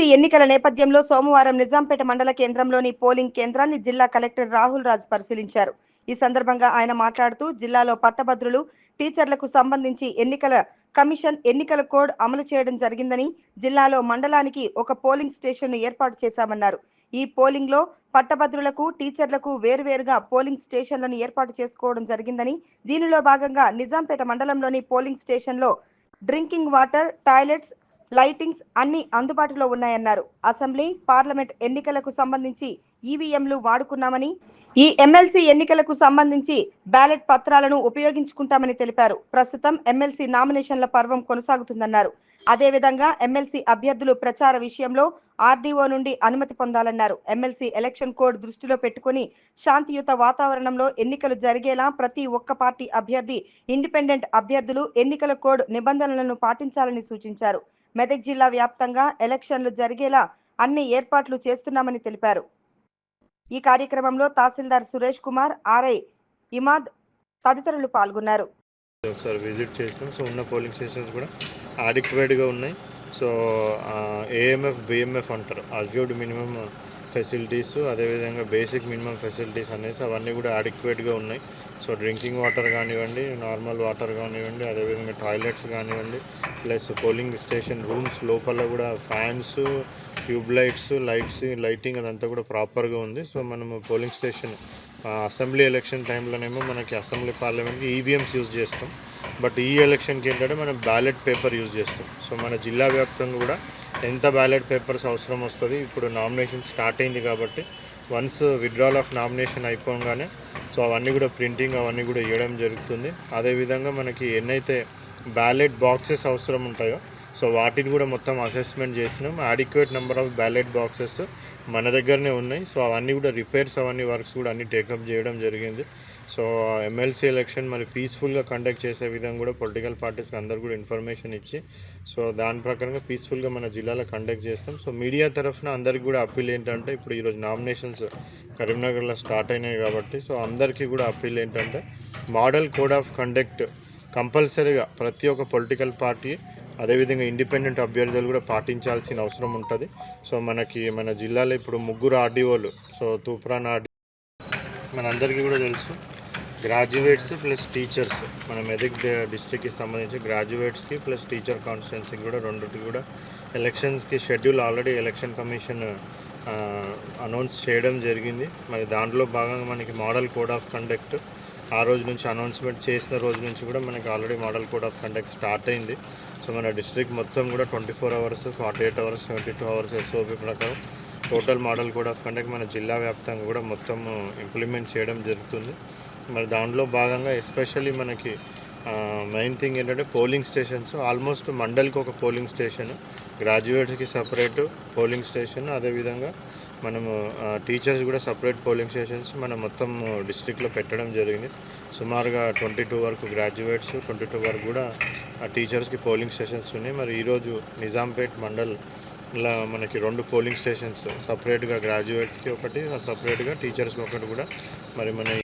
MLC ఎన్నికల నేపథ్యంలో సోమవారం నిజాంపేట మండల కేంద్రంలోని పోలింగ్ కేంద్రాన్ని జిల్లా కలెక్టర్ రాహుల్ రాజ్ పరిశీలించారు. ఈ సందర్భంగా ఆయన మాట్లాడుతూ జిల్లాలో పట్టభద్రులు టీచర్లకు సంబంధించి ఎన్నికల కమిషన్ ఎన్నికల కోడ్ అమలు చేయడం జరిగిందని జిల్లాలో మండలానికి ఒక పోలింగ్ స్టేషన్ ఏర్పాటు చేశామన్నారు. ఈ పోలింగ్లో పట్టభద్రులకు టీచర్లకు వేరువేరుగా పోలింగ్ స్టేషన్లను ఏర్పాటు చేసుకోవడం జరిగిందని దీనిలో భాగంగా నిజాంపేట మండలంలోని పోలింగ్ స్టేషన్లో డ్రింకింగ్ వాటర్ టాయిలెట్స్ లైటింగ్స్ అన్ని అందుబాటులో ఉన్నాయన్నారు. అసెంబ్లీ పార్లమెంట్ ఎన్నికలకు సంబంధించి ఈవీఎంలు వాడుకున్నామని ఈ ఎమ్మెల్సీ ఎన్నికలకు సంబంధించి బ్యాలెట్ పత్రాలను ఉపయోగించుకుంటామని తెలిపారు. ప్రస్తుతం ఎమ్మెల్సీ నామినేషన్ల పర్వం కొనసాగుతుందన్నారు. అదేవిధంగా ఎమ్మెల్సీ అభ్యర్థులు ప్రచార విషయంలో ఆర్డీఓ నుండి అనుమతి పొందాలన్నారు. ఎమ్మెల్సీ ఎలక్షన్ కోడ్ దృష్టిలో పెట్టుకుని శాంతియుత వాతావరణంలో ఎన్నికలు జరిగేలా ప్రతి ఒక్క పార్టీ అభ్యర్థి ఇండిపెండెంట్ అభ్యర్థులు ఎన్నికల కోడ్ నిబంధనలను పాటించాలని సూచించారు. మెదక్ జిల్లా వ్యాప్తంగా ఎలక్షన్లు జరిగేలా అన్ని ఏర్పాట్లు చేస్తున్నామని తెలిపారు. ఈ కార్యక్రమంలో తహసీల్దార్ సురేష్ కుమార్ ఆర్ఐ ఇమాద్ తదితరులు పాల్గొన్నారు. ఒకసారి విజిట్ చేసినాం. సో ఉన్న పోలింగ్ స్టేషన్స్ కూడా adequate-గా ఉన్నాయి. So A M F B M F అంటారు. అజ్యూడ్ మినిమం ఫెసిలిటీస్ అదేవిధంగా బేసిక్ మినిమం ఫెసిలిటీస్ అనేసి అవన్నీ కూడా అడిక్వేట్గా ఉన్నాయి. సో డ్రింకింగ్ వాటర్ కానివ్వండి నార్మల్ వాటర్ కానివ్వండి అదేవిధంగా టాయిలెట్స్ కానివ్వండి ప్లస్ పోలింగ్ స్టేషన్ రూమ్స్ లోపల కూడా fans tube lights lights lighting అదంతా కూడా ప్రాపర్గా ఉంది. సో మనము పోలింగ్ స్టేషన్ అసెంబ్లీ ఎలక్షన్ టైంలోనేమో మనకి అసెంబ్లీ పార్లమెంట్కి ఈవీఎంస్ యూజ్ చేస్తాం. బట్ ఈ ఎలక్షన్కి ఏంటంటే మనం బ్యాలెట్ పేపర్ యూజ్ చేస్తాం. సో మన జిల్లా వ్యాప్తంగా కూడా ఎంత బ్యాలెట్ పేపర్స్ అవసరం వస్తుంది? ఇప్పుడు నామినేషన్ స్టార్ట్ అయింది కాబట్టి వన్స్ విత్డ్రాల్ ఆఫ్ నామినేషన్ అయిపోగానే సో అవన్నీ కూడా ప్రింటింగ్ అవన్నీ కూడా ఇవ్వడం జరుగుతుంది. అదేవిధంగా మనకి ఎన్నైతే బ్యాలెట్ బాక్సెస్ అవసరం ఉంటాయో సో వాటిని కూడా మొత్తం అసెస్మెంట్ చేసినాం. Adequate number of ballot boxes మన దగ్గరనే ఉన్నాయి. సో అవన్నీ కూడా రిపేర్స్ అవన్నీ వర్క్స్ కూడా అన్ని టేకప్ చేయడం జరిగింది. సో ఎమ్మెల్సీ ఎలక్షన్ మరి పీస్ఫుల్గా కండక్ట్ చేసే విధంగా కూడా పొలిటికల్ పార్టీస్కి అందరు కూడా ఇన్ఫర్మేషన్ ఇచ్చి సో దాని ప్రకారంగా పీస్ఫుల్గా మన జిల్లాలో కండక్ట్ చేస్తాం. సో మీడియా తరఫున అందరికీ కూడా అప్పీల్ ఏంటంటే ఇప్పుడు ఈరోజు నామినేషన్స్ కరీంనగర్లో స్టార్ట్ అయినాయి కాబట్టి సో అందరికీ కూడా అప్పీల్ ఏంటంటే మోడల్ కోడ్ ఆఫ్ కండక్ట్ కంపల్సరీగా ప్రతి ఒక్క పొలిటికల్ పార్టీ అదేవిధంగా ఇండిపెండెంట్ అభ్యర్థులు కూడా పాటించాల్సిన అవసరం ఉంటుంది. సో మనకి మన జిల్లాలో ఇప్పుడు ముగ్గురు ఆర్డీఓలు సో తూప్రాన్ ఆర్డీ మనందరికీ కూడా తెలుసు. గ్రాడ్యుయేట్స్ ప్లస్ టీచర్స్ మన మెదక్ డిస్ట్రిక్ట్కి సంబంధించి గ్రాడ్యుయేట్స్కి ప్లస్ టీచర్ కాన్స్టిట్యున్సీకి కూడా రెండుకి కూడా ఎలక్షన్స్కి schedule already election commission announce చేయడం జరిగింది. మరి దాంట్లో భాగంగా మనకి మోడల్ కోడ్ ఆఫ్ కండక్ట్ ఆ రోజు నుంచి అనౌన్స్మెంట్ చేసిన రోజు నుంచి కూడా మనకి already model code of conduct start అయింది. సో మన డిస్ట్రిక్ట్ మొత్తం కూడా twenty four hours forty eight hours seventy two hours S O P ప్రకారం total model code of conduct మన జిల్లా వ్యాప్తంగా కూడా మొత్తం ఇంప్లిమెంట్ చేయడం జరుగుతుంది. మరి దాంట్లో భాగంగా ఎస్పెషల్లీ మనకి మెయిన్ థింగ్ ఏంటంటే పోలింగ్ స్టేషన్స్ ఆల్మోస్ట్ మండల్కి ఒక పోలింగ్ స్టేషన్ గ్రాడ్యుయేట్స్కి సపరేటు పోలింగ్ స్టేషన్ అదేవిధంగా మనము టీచర్స్ కూడా సపరేట్ పోలింగ్ స్టేషన్స్ మనం మొత్తం డిస్ట్రిక్ట్లో పెట్టడం జరిగింది. సుమారుగా ట్వంటీ టూ వరకు గ్రాడ్యుయేట్స్ ట్వంటీ టూ వరకు కూడా ఆ టీచర్స్కి పోలింగ్ స్టేషన్స్ ఉన్నాయి. మరి ఈరోజు నిజాంపేట్ మండల్ ఇలా మనకి రెండు పోలింగ్ స్టేషన్స్ సపరేట్గా గ్రాడ్యుయేట్స్కి ఒకటి సపరేట్గా టీచర్స్కి ఒకటి కూడా. మరి మన